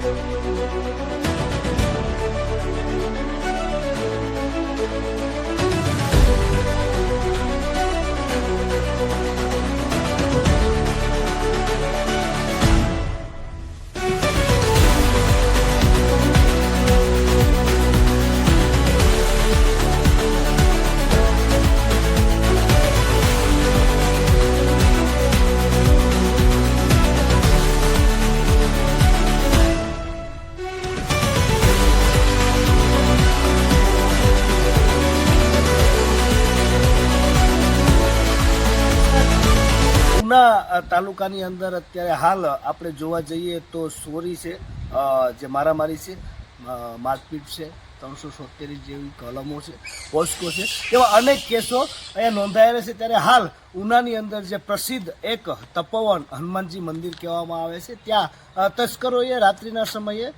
Música Una તાલુકાની અંદર અત્યારે હાલ આપણે જોવા જઈએ તો સોરી છે જે મારામારી છે મારપીટ છે, ત્રણસો સોતેર જેવી કલમો છે, પોસ્કો છે એવા અનેક કેસો અહીંયા નોંધાયેલા છે. ત્યારે હાલ ઉનાની અંદર જે પ્રસિદ્ધ એક તપોવન હનુમાનજી મંદિર કહેવામાં આવે છે. ત્યાં તસ્કરોએ રાત્રિના સમયે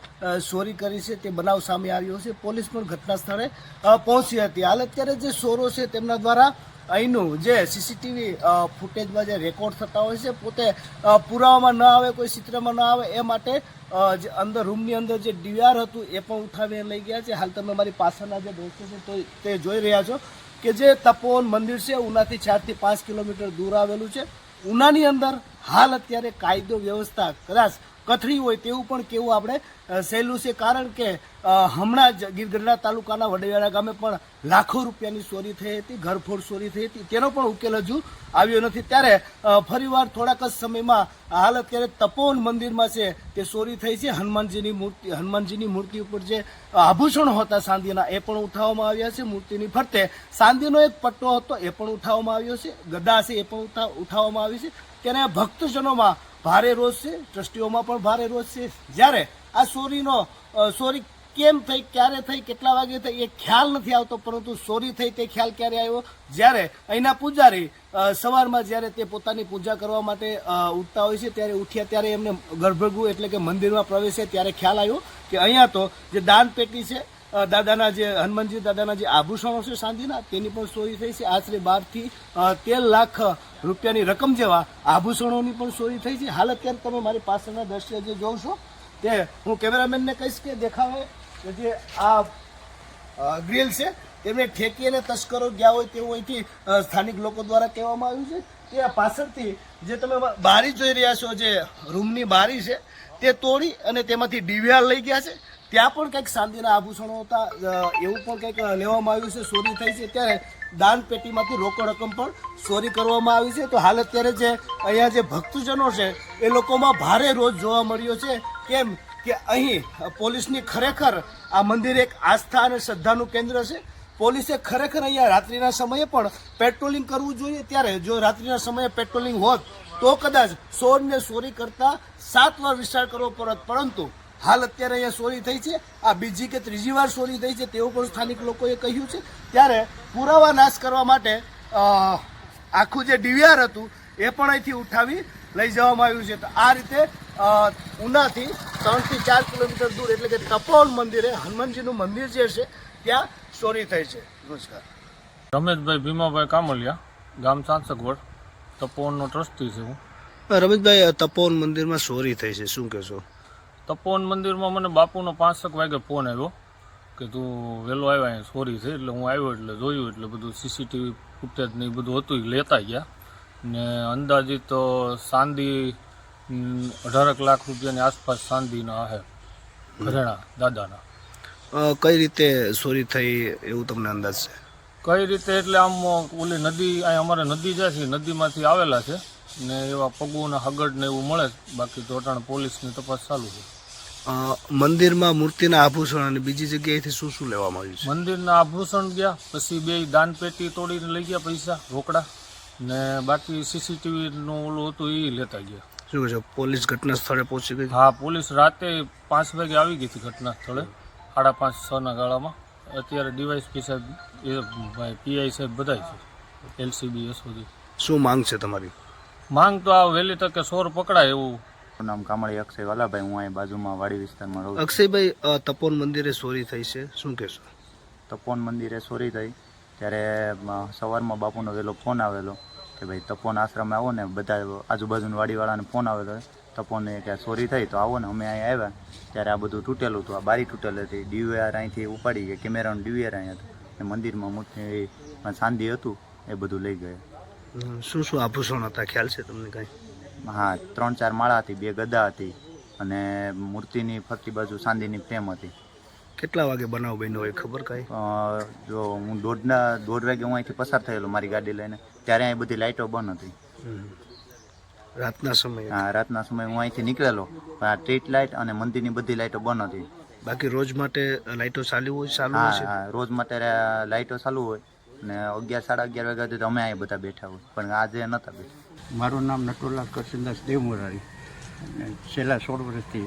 ચોરી કરી છે. તે બનાવ સામે આવ્યો છે. પોલીસ પણ ઘટના સ્થળે પહોંચી હતી. હાલ અત્યારે જે ચોરો છે તેમના દ્વારા અહીંનું જે સીસીટીવી ફૂટેજમાં જે રેકોર્ડ થતા હોય છે, પોતે પુરાવામાં ન આવે, કોઈ ચિત્રમાં ન આવે, એ માટે જે અંદર રૂમની અંદર જે ડીઆર હતું, એ પણ ઉઠાવીને લઈ ગયા છે. હાલ તમે મારી પાછળના જે દોસ્તો છે, તો તે જોઈ રહ્યા છો કે જે તપોવન મંદિર છે, ઉનાથી ચારથી પાંચ કિલોમીટર દૂર આવેલું છે. ઉનાની અંદર હાલ અત્યારે કાયદો વ્યવસ્થા કદાચ કથળી હોય તેવું પણ કેવું આપણે સહેલું છે. કારણ કે હમણાં જ ગીરગઢડા તાલુકાના વડેવાડા ગામે પણ લાખો રૂપિયાની ચોરી થઈ હતી, ઘરફોડ ચોરી થઈ હતી. તેનો પણ ઉકેલ હજુ આવ્યો નથી. ત્યારે ફરીવાર થોડાક જ સમયમાં હાલ અત્યારે તપોવન મંદિરમાં છે તે ચોરી થઈ છે. હનુમાનજીની મૂર્તિ હનુમાનજીની મૂર્તિ ઉપર જે આભૂષણો હતા સાંધીના, એ પણ ઉઠાવવામાં આવ્યા છે. મૂર્તિની ફરતે ચાંદીનો એક પટ્ટો હતો, એ પણ ઉઠાવવામાં આવ્યો છે. ગદા છે, એ પણ ઉઠાવવામાં આવી છે. ત્યારે ભક્તજનોમાં ભારે રોષ છે, ટ્રસ્ટીઓમાં પણ ભારે રોષ છે. જ્યારે આ ચોરીનો ચોરી કેમ થઈ, ક્યારે થઈ, કેટલા વાગે થઈ, એ ખ્યાલ નથી આવતો, પરંતુ ચોરી થઈ તે ખ્યાલ ક્યારે આવ્યો? જ્યારે અહીંના પૂજારી સવારમાં જ્યારે તે પોતાની પૂજા કરવા માટે ઉઠતા હોય છે, ત્યારે ઉઠ્યા ત્યારે એમને ગર્ભગૃહ એટલે કે મંદિરમાં પ્રવેશે ત્યારે ખ્યાલ આવ્યો કે અહીંયા તો જે દાન પેટી છે દાદાના જે હનુમાનજી દાદાના જે આભૂષણો છે સાંધીના, તેની પણ ચોરી થઈ છે. આશરે બારથી તેર લાખ રૂપિયાની રકમ જેવા આભૂષણોની પણ ચોરી થઈ છે. હાલ અત્યારે તમે મારી પાસળના દ્રશ્ય જે જોઉં છો, તે હું કેમેરામેનને કહીશ કે દેખાવે કે જે આ ગ્રીલ છે, તેમને ઠેકી અને તસ્કરો ગયા હોય તેવું અહીંથી સ્થાનિક લોકો દ્વારા કહેવામાં આવ્યું છે. તે આ પાછળથી જે તમે બારી જોઈ રહ્યા છો, જે રૂમની બારી છે, તે તોડી અને તેમાંથી ડીવીઆર લઈ ગયા છે. ત્યાં પણ કંઈક ચાંદીના આભૂષણો હતા એવું પણ કંઈક લેવામાં આવ્યું છે, ચોરી થઈ છે. ત્યારે દાન પેટીમાંથી રોકડ રકમ પણ ચોરી કરવામાં આવી છે. તો હાલ અત્યારે જે અહીંયા જે ભક્તજનો છે, એ લોકોમાં ભારે રોજ જોવા મળ્યો છે. કેમ કે અહીં પોલીસની ખરેખર આ મંદિર એક આસ્થા અને શ્રદ્ધાનું કેન્દ્ર છે. પોલીસે ખરેખર અહીંયા રાત્રિના સમયે પણ પેટ્રોલિંગ કરવું જોઈએ. ત્યારે જો રાત્રિના સમયે પેટ્રોલિંગ હોત, તો કદાચ સોરને ચોરી કરતાં સાત વાર વિચાર કરવો પડત. પરંતુ હાલ અત્યારે અહીંયા ચોરી થઈ છે. આ બીજી કે ત્રીજી વાર ચોરી થઈ છે તેવું પણ સ્થાનિક લોકોએ કહ્યું છે. ત્યારે પુરાવા નાશ કરવા માટે આખું જે ડીવીઆર હતું એ પણ અહીંથી ઉઠાવી લઈ જવામાં આવ્યું છે. તો આ રીતે ઉનાથી ત્રણથી ચાર કિલોમીટર દૂર એટલે કે તપોવન મંદિરે હનુમાનજીનું મંદિર જે છે ત્યાં ચોરી થઈ છે. નમસ્કાર. રમેશભાઈ ભીમાભાઈ કામલિયા ગામ સાંસગવડ તપોવનનો ટ્રસ્ટી છે હું. રમેશભાઈ તપોવન મંદિરમાં ચોરી થઈ છે. શું કહેશો? તપોવન મંદિરમાં મને બાપુનો પાંચક વાગે ફોન આવ્યો કે તું વહેલો આવ્યા અહીંયા સોરી છે એટલે હું આવ્યો એટલે જોયું એટલે બધું સીસીટીવી ફૂટેજ ને એ બધું હતું એ લેતા ગયા. ને અંદાજિત તો ચાંદી અઢારક લાખ રૂપિયાની આસપાસ સાંદીના છે ઘરેણા દાદાના. કઈ રીતે ચોરી થઈ એવું તમને અંદાજ છે? કઈ રીતે? એટલે આમ ઓલી નદી અહીં અમારે નદી જાય છે નદીમાંથી આવેલા છે. ને એવા પગુના હગડ ને એવું મળે. બાકી તો અટાણે પોલીસની તપાસ ચાલુ છે. મંદિરમાં મૂર્તિના આભૂષણ અને બીજી જગ્યાએથી શું શું લેવામાં આવ્યું છે? મંદિરના આભૂષણ ગયા પછી બે દાન પેટી તોડીને લઈ ગયા પૈસા રોકડા ને બાકી સીસીટીવી નું ઓલું હતું એ લેતા ગયા. શું છે? પોલીસ ઘટના સ્થળે પહોંચી ગઈ? હા પોલીસ રાતે પાંચ વાગે આવી ગઈ હતી ઘટના સ્થળે સાડા પાંચ છ ના ગાળામાં. અત્યારે ડીવાયસપી સાહેબ એ ભાઈ પીઆઈ સાહેબ બધા છે એલસીબી એસઓજી. શું માંગ છે તમારી? માંગ તો આ વહેલી તકે સોર પકડાય એવું. નામ કામળી અક્ષય વાલાભાઈ હું અહીં બાજુમાં વાડી વિસ્તારમાં રહું છું. અક્ષયભાઈ અ, તપોવન મંદિરે ચોરી થઈ છે. શું કહેશો? તપોન મંદિરે ચોરી થઈ. ત્યારે સવારમાં બાપુનો વહેલો ફોન આવેલો કે ભાઈ તપોન આશ્રમે આવો ને બધા આજુબાજુના વાડીવાળાને ફોન આવેલો. તપોને કે ચોરી થઈ તો આવો ને અમે અહીં આવ્યા. ત્યારે આ બધું તૂટેલું હતું. આ બારી તૂટેલી હતી. ડીવીઆર અહીંથી ઉપાડી ગયા કેમેરાનું ડીવીઆર અહીં હતું. એ મંદિરમાં મૂર્તિ ચાંદી હતું. એ બધું લઈ ગયા. શું શું આભૂષણ હતા? ખ્યાલ છે તમને કાંઈ? હા ત્રણ ચાર માળા હતી બે ગદા હતી અને મૂર્તિની ફરતી બાજુ ચાંદીની ફ્રેમ હતી. કેટલા વાગે બનાવ બન્યો હોય ખબર કાંઈ? જો હું દોઢના દોઢ વાગે હું અહીંથી પસાર થયેલો મારી ગાડી લઈને ત્યારે અહીં બધી લાઇટો બંધ હતી. રાતના સમયે? હા રાતના સમયે હું અહીંથી નીકળેલો આ સ્ટ્રીટ લાઇટ અને મંદિરની બધી લાઇટો બંધ હતી. બાકી રોજ માટે લાઇટો ચાલુ હોય ચાલુ હા રોજ માટે લાઇટો ચાલુ હોય. ને અગિયાર સાડા અગિયાર વાગ્યા સુધી તો અમે અહીં બધા બેઠા હોય. પણ આજે નહોતા બેઠા. મારું નામ નટુલા કરશનદાસ દેવમુરારી. અને છેલ્લા સોળ વર્ષથી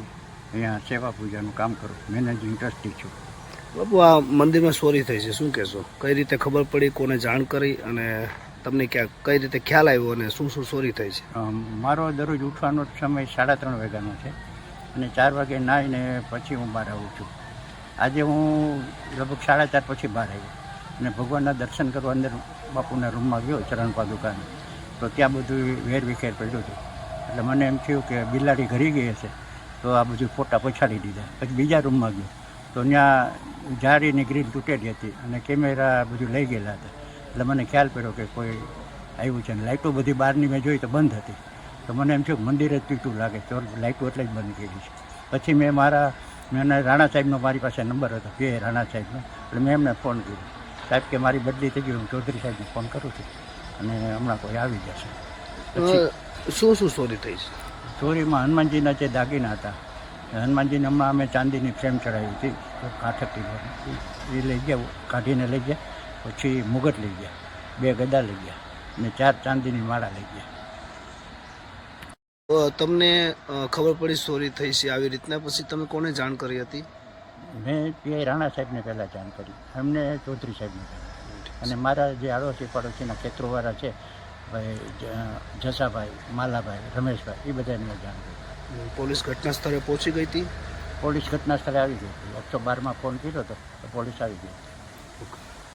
અહીંયા સેવા પૂજાનું કામ કરું મેનેજિંગ ટ્રસ્ટી છું. બાબુ આ મંદિરમાં ચોરી થઈ છે. શું કહેશો? કઈ રીતે ખબર પડી કોને જાણ કરી અને તમને ક્યાં કઈ રીતે ખ્યાલ આવ્યો અને શું શું ચોરી થઈ છે? મારો દરરોજ ઉઠવાનો સમય સાડા ત્રણ વાગ્યાનો છે અને ચાર વાગે નાહીને પછી હું બહાર આવું છું. આજે હું લગભગ સાડા ચાર પછી બહાર આવ્યો અને ભગવાનના દર્શન કરવા અંદર બાપુના રૂમમાં ગયો ચરણ પાદુકાને. તો ત્યાં બધું વેર વિખેર પડ્યું હતું. એટલે મને એમ થયું કે બિલાડી ઘરી ગઈ હશે, તો આ બધું ફોટા પછાડી દીધા. પછી બીજા રૂમમાં ગયો. તો ત્યાં જાળીની ગ્રીલ તૂટેલી હતી અને કેમેરા બધું લઈ ગયેલા હતા. એટલે મને ખ્યાલ પડ્યો કે કોઈ આવ્યું છે. ને લાઇટો બધી બહારની મેં જોઈ તો બંધ હતી. તો મને એમ થયું મંદિર જ તૂટું લાગે. તો લાઇટો એટલે જ બંધ કરી છે. પછી મેં મારા, મેં રાણા સાહેબનો મારી પાસે નંબર હતો, કે રાણા સાહેબનો. એટલે મેં એમને ફોન કર્યો. સાહેબ કે મારી બદલી થઈ ગઈ હું ચૌધરી સાહેબને ફોન કરું છું અને હમણાં કોઈ આવી જશે. પછી શું શું ચોરી થઈ છે? ચોરીમાં હનુમાનજીના જે દાગીના હતા હનુમાનજીને હમણાં અમે ચાંદીની ફ્રેમ ચડાવી હતી કાંઠકથી એ લઈ ગયા કાઢીને લઈ ગયા પછી મુગટ લઈ ગયા બે ગદા લઈ ગયા અને ચાર ચાંદીની માળા લઈ ગયા. તમને ખબર પડી ચોરી થઈ છે આવી રીતના? પછી તમે કોને જાણ કરી હતી? મેં પીઆઈ રાણા સાહેબને પહેલાં જાણ કરી એમને ચૌધરી સાહેબને અને મારા જે આડોશી પડોશીના ખેતરોવાળા છે ભાઈ જસાભાઈ માલાભાઈ રમેશભાઈ એ બધાને મેં જાણ કરી. પોલીસ ઘટના સ્થળે પહોંચી ગઈ હતી? પોલીસ ઘટના સ્થળે આવી ગઈ હતી. એકસો બારમાં ફોન કર્યો હતો તો પોલીસ આવી ગઈ